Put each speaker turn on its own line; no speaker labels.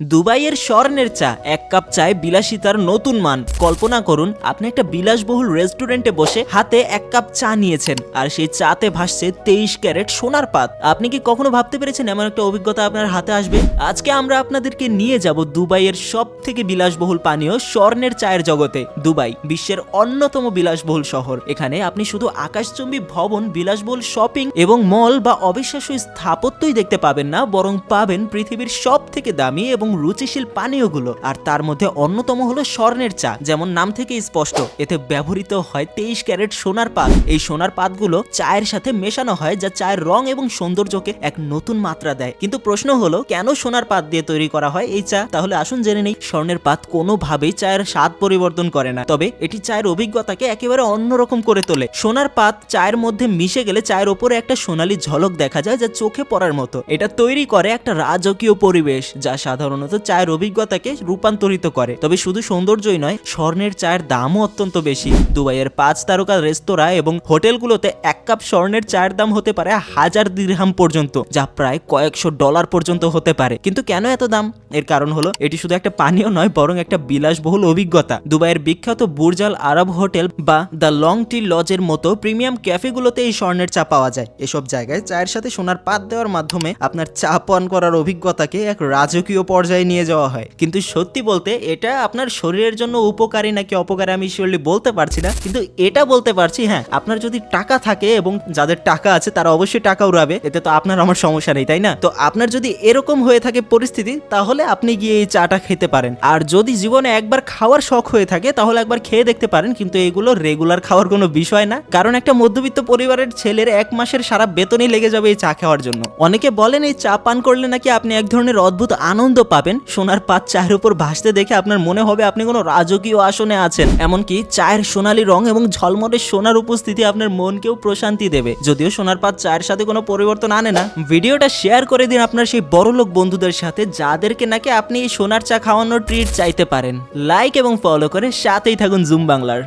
দুবাইয়ের স্বর্ণের চা, এক কাপ চায় বিলাসিতার নতুন মান। কল্পনা করুন, আপনি একটা বিলাসবহুল রেস্টুরেন্টে বসে হাতে এক কাপ চা নিয়েছেন, আর সেই চাতে ভাসছে তেইশ ক্যারেট সোনার পাত। আপনি কি কখনো ভাবতে পেরেছেন এমন একটা অভিজ্ঞতা আপনার হাতে আসবে? আজকে আমরা আপনাদেরকে নিয়ে যাব দুবাইয়ের সব থেকে বিলাসবহুল পানীয় স্বর্ণের চায়ের জগতে, দুবাই, বিশ্বের অন্যতম বিলাসবহুল শহর। এখানে আপনি শুধু আকাশচুম্বী ভবন, বিলাসবহুল শপিং এবং মল বা অবিশ্বাস্য স্থাপত্যই দেখতে পাবেন না, বরং পাবেন পৃথিবীর সব থেকে দামি এবং রুচিশীল পানীয়গুলো। আর তার মধ্যে অন্যতম হলো স্বর্ণের চা, যেমন নাম থেকে স্পষ্ট। এতে ব্যবহৃত হয় তেইশ ক্যারেট সোনার পাত। এই সোনার পাতগুলো চায়ের সাথে মেশানো হয়, যা চায়ের রং এবং সৌন্দর্যকে এক নতুন মাত্রা দেয়। কিন্তু প্রশ্ন হলো, কেন সোনার পাত দিয়ে তৈরি করা হয় এই চা? তাহলে আসুন জেনে নেই, স্বর্ণের পাত কোনোভাবেই চায়ের স্বাদ পরিবর্তন করে না। তবে এটি চায়ের অভিজ্ঞতাকে একেবারে অন্যরকম করে তোলে। সোনার পাত চায়ের মধ্যে মিশে গেলে চায়ের ওপরে একটা সোনালী ঝলক দেখা যায়, যা চোখে পড়ার মতো। এটা তৈরি করে একটা রাজকীয় পরিবেশ, যা সাধারণত চায়ের অভিজ্ঞতাকে রূপান্তরিত করে। তবে শুধু সৌন্দর্যই নয়, স্বর্ণের চায়ের দামও অত্যন্ত বেশি। দুবাইয়ের পাঁচ তারকা রেস্তোরাঁ এবং হোটেলগুলোতে এক কাপ স্বর্ণের চায়ের দাম হতে পারে হাজার দিরহাম পর্যন্ত, যা প্রায় কয়েকশো ডলার পর্যন্ত হতে পারে। কিন্তু কেন এত দাম? এর কারণ হলো, এটি শুধু একটা পানীয় নয়, বরং একটা বিলাসবহুল অভিজ্ঞতা। দুবাইয়ের বিখ্যাত বুর্জাল আরব হোটেল বা দ্য লং টি লজের মতো প্রিমিয়াম ক্যাফেগুলোতে এই স্বর্ণের চা পাওয়া যায়। এসব জায়গায় চায়ের সাথে সোনার পাত দেওয়ার মাধ্যমে আপনার চা পান করার অভিজ্ঞতাকে এক রাজকীয় পর্যায়ে নিয়ে যাওয়া হয়। কিন্তু সত্যি বলতে এটা আপনার শরীরের জন্য উপকারী নাকি অপকারী আমি শিওরলি বলতে পারছি না। কিন্তু এটা বলতে পারছি হ্যাঁ আপনার যদি টাকা থাকে এবং যাদের টাকা আছে তারা অবশ্যই টাকা উড়াবে, এতে তো আপনার আমার সমস্যা নেই, তাই না? তো আপনার যদি এরকম হয়ে থাকে পরিস্থিতি, তাহলে আপনি গিয়ে এই চাটা খেতে পারেন। আর যদি জীবনে একবার খাওয়ার শখ হয়ে থাকে, তাহলে একবার খেয়ে দেখতে পারেন, কিন্তু এগুলো রেগুলার খাওয়ার কোনো বিষয় না। কারণ একটা মধ্যবিত্ত পরিবারের ছেলের এক মাসের সারা বেতনই লেগে যাবে এই চা খাওয়ার জন্য। অনেকে বলেন, এই চা পান করলে নাকি আপনি এক ধরনের অদ্ভুত আনন্দ পাবেন। সোনার পাত চায়ের উপর ভাসতে দেখে আপনার মনে হবে আপনি কোনো রাজকীয় আসনে আছেন। এমনকি চায়ের সোনালী রং এবং ঝলমলে সোনার উপস্থিতি আপনার মনকেও প্রশান্তি দেবে। যদিও সোনার পাত চায়ের সাথে কোনো পরিবর্তন আনে না। ভিডিওটা শেয়ার করে দিন আপনার সেই বড়লোক বন্ধুদের সাথে, যাদেরকে নাকি আপনি এই সোনার চা খাওয়ানোর ট্রিট চাইতে পারেন। লাইক এবং ফলো করে সাথেই থাকুন জুম বাংলার।